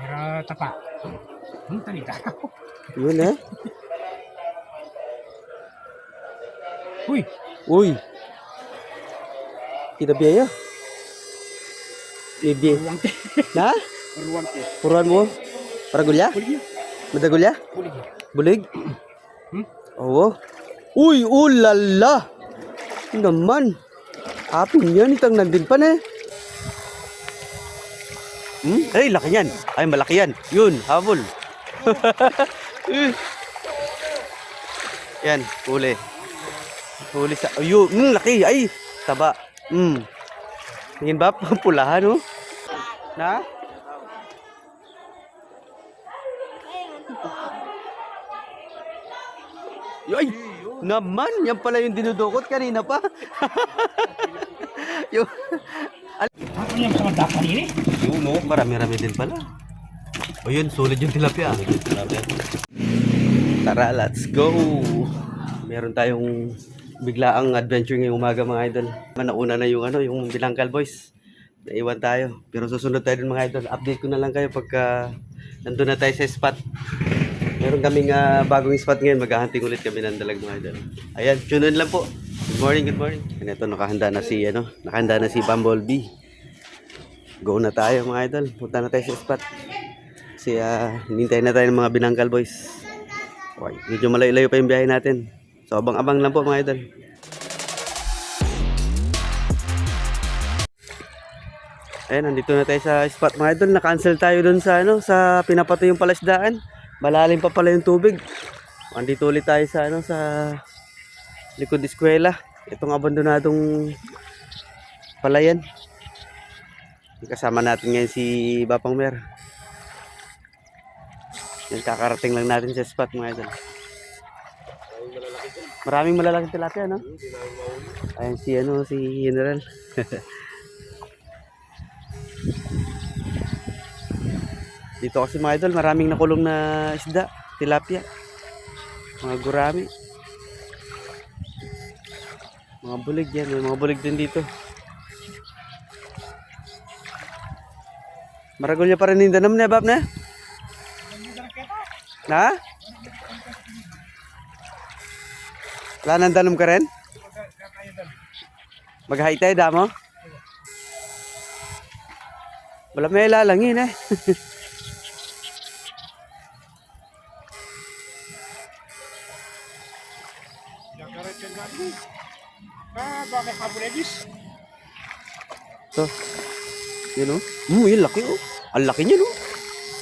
Pero tapa. Hmm, talita. Yun eh. Uy, Uy. Kita biaya. Bibi. Na? Ruwang te. Puruan mo. Para gulya? Bulig yun. Madagulya? Bulig. Bulig? Hmm? Oo. Uy, ulala! Naman. Apin yan, itang nandin pa na eh. Hmm? Ay, laki yan. Ay, malaki yan. Yun, habol. Yan, huli. Huli sa... Oh, yun, mm, laki. Ay, taba. Mm. Tingin ba? Pulahan, oh. Na? Ay, naman, yan pala yung dinudukot kanina pa. yung, Ano yung sa magdapa nila? yung no, marami-rami din pala. O yun, solid yung tilapia. Tara, let's go. Meron tayong biglaang adventure ngayong umaga mga idol. Manauna na yung ano, yung Bilangkal Boys. Naiwan tayo. Pero susunod tayo dun mga idol. Update ko na lang kayo pagka nandun na tayo sa spot. Meron kaming ah, bagong spot ngayon. Maghahunting ulit kami ng dalag mga idol. Ayan, tune in lang po. Good morning, good morning. And ito, nakahanda na si, ano, nakahanda na si Bumblebee. Go na tayo mga idol. Punta na tayo sa spot. Kasi ah, hinintay na tayo ng mga binangkal boys. Okay, medyo malayo-layo pa yung biyahe natin. So abang-abang lang po mga idol. Ayan, nandito na tayo sa spot mga idol. Na-cancel tayo dun sa ano, sa pinapatay yung palasdaan. Malalim pa pala yung tubig. Andito ulit tayo sa ano, sa likod eskwela. Itong abandonadong palayan. Kasama natin ngayon si Bapang Mer. Yan, kakarating lang natin sa spot mga idol. Maraming malalaking tilapia, no? Ayan si, ano, si General. Dito kasi mga idol, maraming nakulong na isda, tilapia. Mga gurami. Mga bulig yan, may mga bulig din dito. Maragulya pa rin yung danam na, Bab na? Na? Wala nang danom ka rin? Mag-high tayo, damo? Wala may ilalangin eh. yun oh. Mm, yun, laki oh. Ang laki niya no.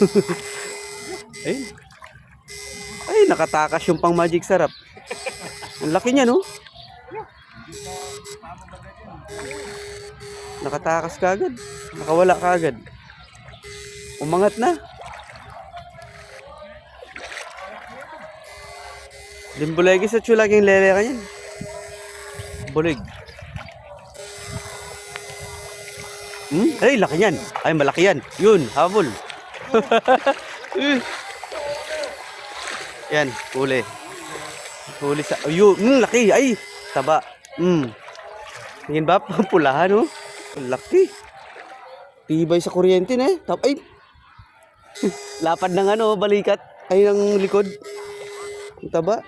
Ayun. Ay, nakatakas yung pang magic sarap. Ang laki niya no. Nakatakas kagad. Nakawala kagad. Umangat na. Limbulegi sa chulaging lele ka yan. Bulig. Hmm? Ay, laki yan. Ay, malaki yan. Yun, habol. Yan, huli. Huli sa... Oh, yun, mm, laki. Ay, taba. Mm. Tingin ba? Pulahan, oh. Laki. Tibay sa kuryente na eh. Tap, ay. Lapad ng ano, balikat. Ay, ng likod. Taba.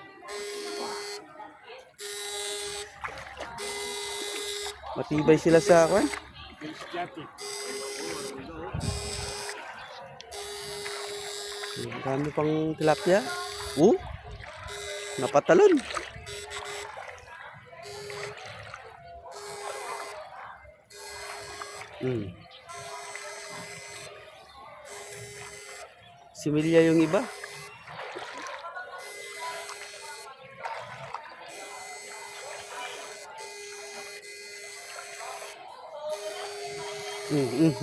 Matibay sila sa kwan. Ang dami pang tilapia. Oh, napatalon. Hmm. Similya yung iba. Hmm.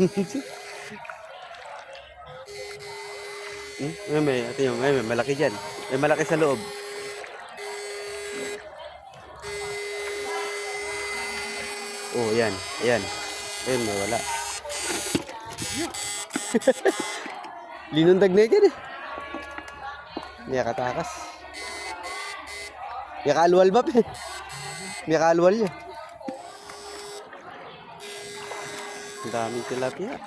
May, may, ito yung, may, may malaki dyan. May malaki sa loob. Oh, yan. Ayan. Ayan, may wala. Linundag na yan eh. May katakas. May kaalwal ba? May kaalwal niya. Daming tilapia lah.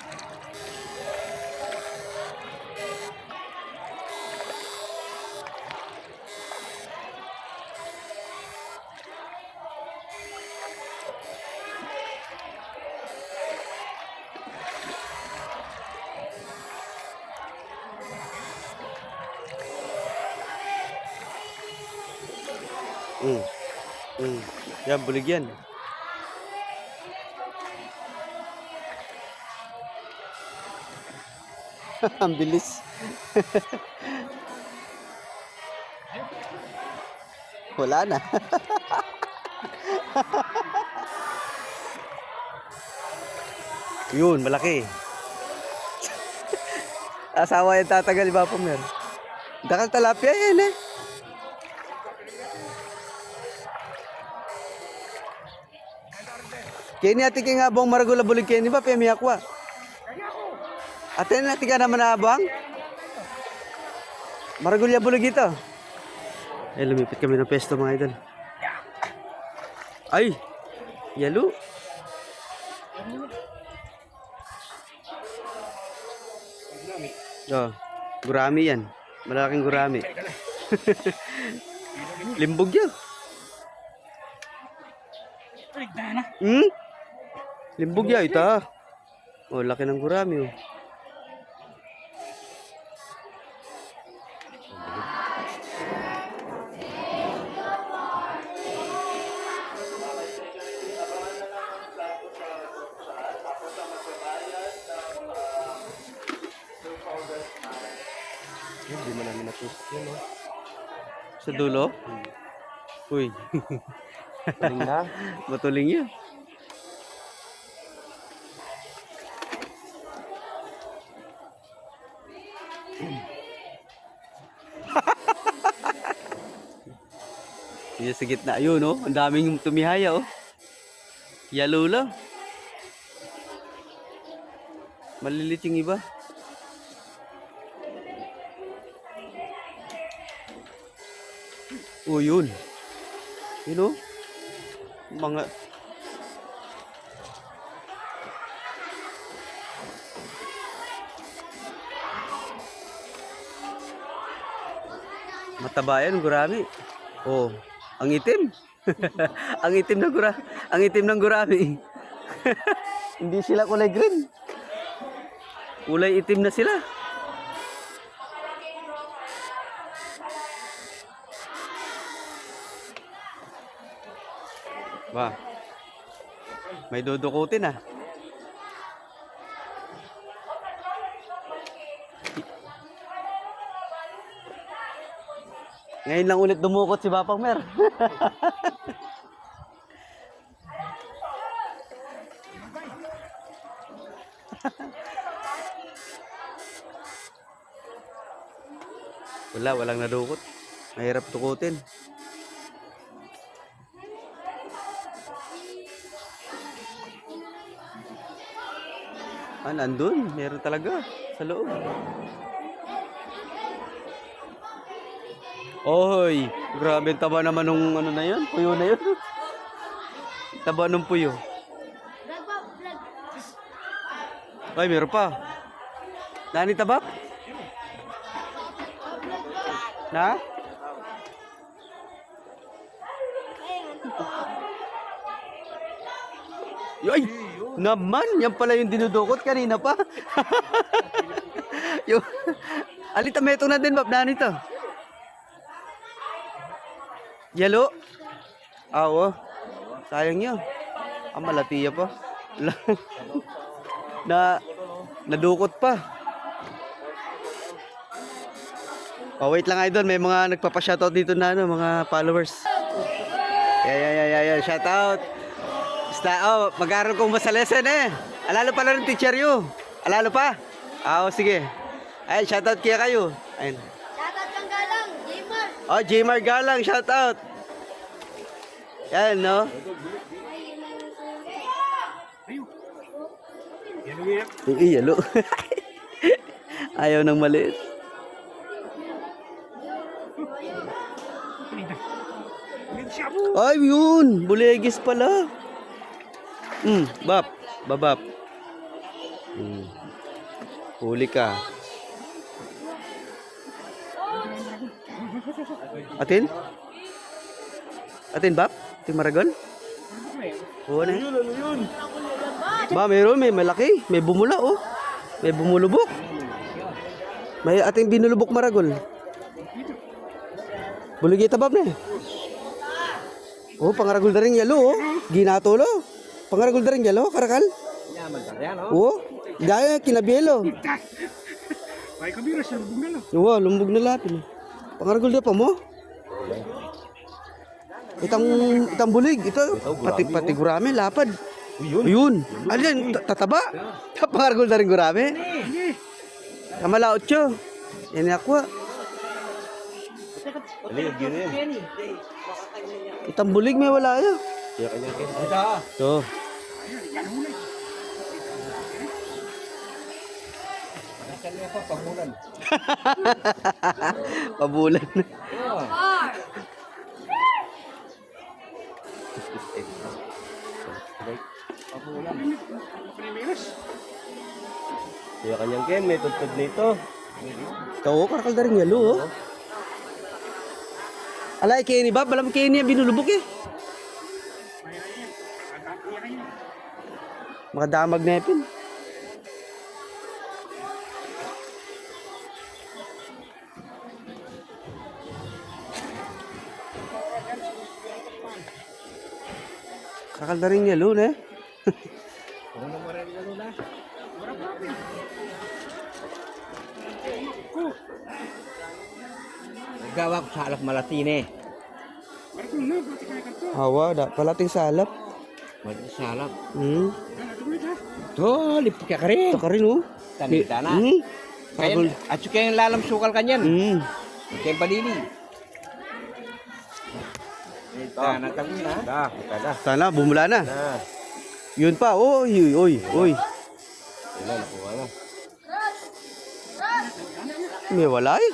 Hmm. Hmm. Ya, boleh gian. Ang bilis. Wala na. Yun, malaki. Asawa yung tatagal, iba po meron. Dakal talapia yan eh. Kini ati nga bong maragula bulig kini ba pemi Ate na ati ka naman na abang. Maragulya bulig ito. Eh lumipit kami ng pesto mga idol. Ay! Yalo. Oh, gurami yan. Malaking gurami. Limbog yan. Hmm? Limbog ya ita. Oh, laki ng gurami oh. Hindi mo namin natusok yun, no? Sa dulo? Uy, Galing na. matuling yun. Yung sa gitna yun, oh. Ang daming tumihaya, oh. Yellow lang. Malilit yung iba. Oh, yun. Yun, oh. Mga... Mataba yan, gurami. Oh, ang itim. ang itim ng gura, ang itim ng gurami. Hindi sila kulay green. Kulay itim na sila. Ba. May dudukutin ah. Ngayon lang ulit dumukot si Bapang Mer. Wala, walang nadukot. Mahirap tukutin. Ah, nandun. Meron talaga. Sa loob. Oy, grabe taba naman nung ano na yun. Puyo na yun. Taba nung puyo. Ay, meron pa. Nani tabak? Na? Ay, naman, yan pala yung dinudukot kanina pa. yung, alita meto na din, Bab, nani to? Yelo? Awo. Sayang yun. Ang malatiya pa. na, nadukot pa. Oh, wait lang idol, may mga nagpapa-shoutout dito na ano, mga followers. Yeah, yeah, yeah, yeah, yeah. shoutout. Basta, oh, mag-aaral kong lesson eh. Alalo pala ng teacher you. Alalo pa? Ah, oh, sige. Ay, shoutout kaya kayo. Ayun. Shoutout kang galang, Jmar. Oh, Jmar Galang, shout out. Yan, no? Yung iyalo. Ayaw ng maliit. Ay, yun! Bulegis pala. Hmm, bab. Babab. Hmm. Huli ka. Atin? Atin, bab? Atin Maragon? Oo na. Yun, ano yun? Ba, meron, may malaki. May bumula, oh. May bumulubok. May ating binulubok maragol. Buligita bab na eh. Oh, pangaragol na rin yalo, oh. Ginatolo. Yaman ka yan, oh. Oh, daya, kinabielo. May kamera sa lubong na lang. Oo, lumbog na lapin. Pangaragol na pa mo. Itang, itang bulig. Ito, pati, pati gurame, lapad. Yun. Yun. Alin, ta- tataba. Pangaragol na rin gurame. Kamala otso. Yan ako. Itang bulig may wala yun. Ito. So. Niya pa? Pabulan. Par. Pamulan. Kaya kanyang ken, may tutod nito. Ito, oh, karakal na rin yalo, oh. Alay, kaya ni Bob, alam kaya niya binulubok eh. Makadamag na ipin. Kakal na rin yalo, eh. Gawa ko sa alak malatine. Hawa, da, palating salap. Mati salap. Hmm. To, lipik ka rin. Ito ka rin, oh. Tanita na. Hmm. Kaya, at saka yung lalam sukal kanyan. Hmm. Kaya palili. Ito, natagin na. Da, ito na. Sana, bumula na. Na. Yun pa, oy, oy, oy, oy. Yun na, nakuha na. May wala eh.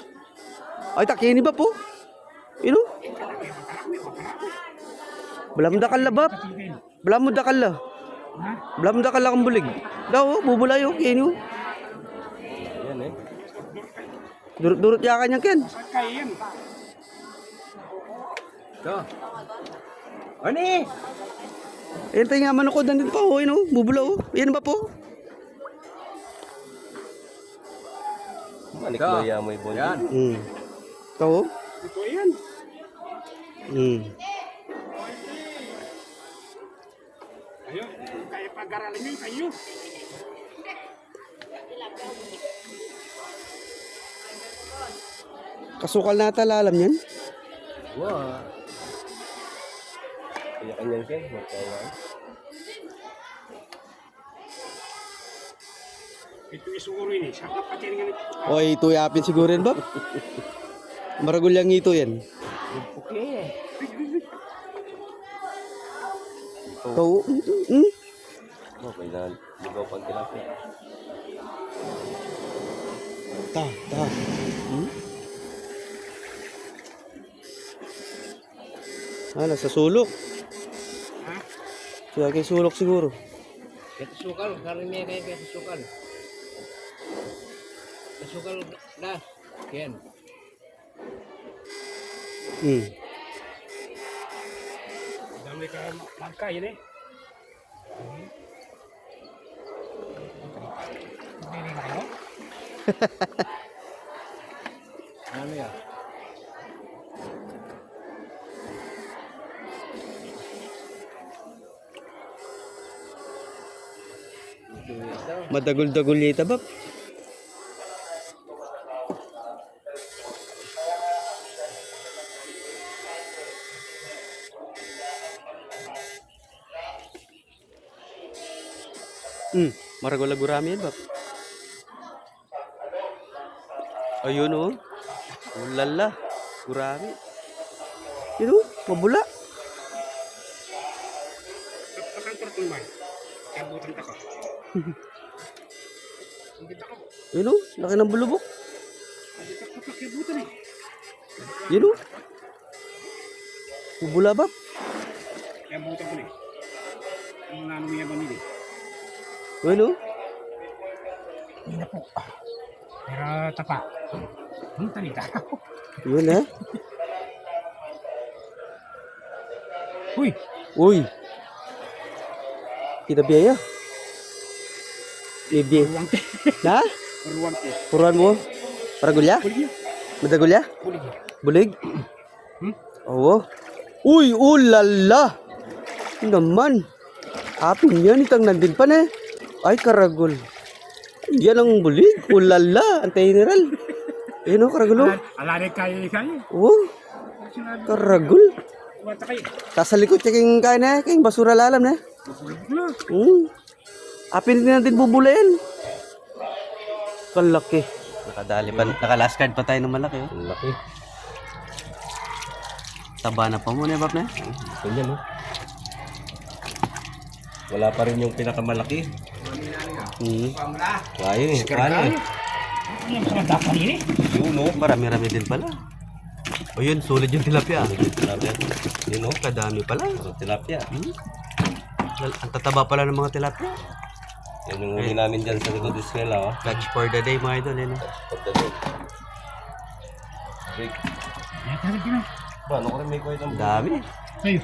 Ay, takini ba po? Ino? Belam dakal la bab. Belam mo dakal la. Belam dakal la kang bulig. Daw, oh, bubulay oh, kini oh. Ayan eh. Durut-durut ya kanya ken. Ito. Ano eh? Ayun tayo nga manukod na dito pa oh, bubula oh. Yan ba po? Malik mo yan mo ibon. Yan. Hmm. Ito oh. Ito yan. Hmm. Ayo, kaya pag-aralan nyo kayo. Kasukal na ata alam yan. Wow. Kaya kanyang ken, magkawa. Ito isuro ini, saka pati nga nito. Oy, tuyapin siguro yan bab. Maragul yang ito yan. Okay. Oh. hmm. Okay na, ligaw pang tilapia. Ta, ta. Hmm? Ah, nasa sulok. Ha? Kaya kay sulok siguro. Kaya sukal, karin niya kayo kaya sukal. Sukal na, Ken. Hmm. Dami ka magkain eh. Hindi na kayo? Ano yan? Madagol-dagol niya Hmm, maragol gurami yan, bab. Ayun oh. Ulala, gurami. Yun oh, mabula. Kapag ko naman, kaya butang tako. Hindi tako. Yun oh, laki ng bulubok. Hindi tako kaya butan eh. Yun oh. Mabula, bab. Kaya butan ko na eh. Ang nano niya ba nila? Yun oh. Pero tapa. Ang tanita. Yun eh. Uy! Uy. Kita biaya. Bibi. Ruwante. Na? Ruwante. Puruan mo. Para gulya? Bulig yun. Mada gulya? Bulig. Bulig? Hmm? Oo. Uy, ulala! Naman. Apin yan, itang nandin pa na. Ay, karagol. Yan ang bulig. Ulala, ang general. Ayun o, karagol o. Alari kayo kayo. Oh, karagol. Wata kayo. Sa likod kayong kaya na, kayong basura lalam na. Wala. Hmm. Apin din natin bubulayan. Kalaki. Nakadali pa, naka-last card pa tayo ng malaki. Oh. Laki. Taba na pa muna, Bap na. Ganyan, no? Wala pa rin yung pinakamalaki. Hmm. Kaya eh. Eh. Yung dapat ini. Yun, no? Marami-rami din pala. O yun, sulit yung tilapia. Tilapia. Yun, no? Kadami pala. Ang tilapia. Hmm. Ang tataba pala ng mga tilapia. Yan yung huli namin dyan sa likod eskwela, oh. Catch for the day, mga idol. Yan, oh. Pagdating. Big. Yan, kasi kina. Ba, ano ko rin may kwento Ang dami. Kayo.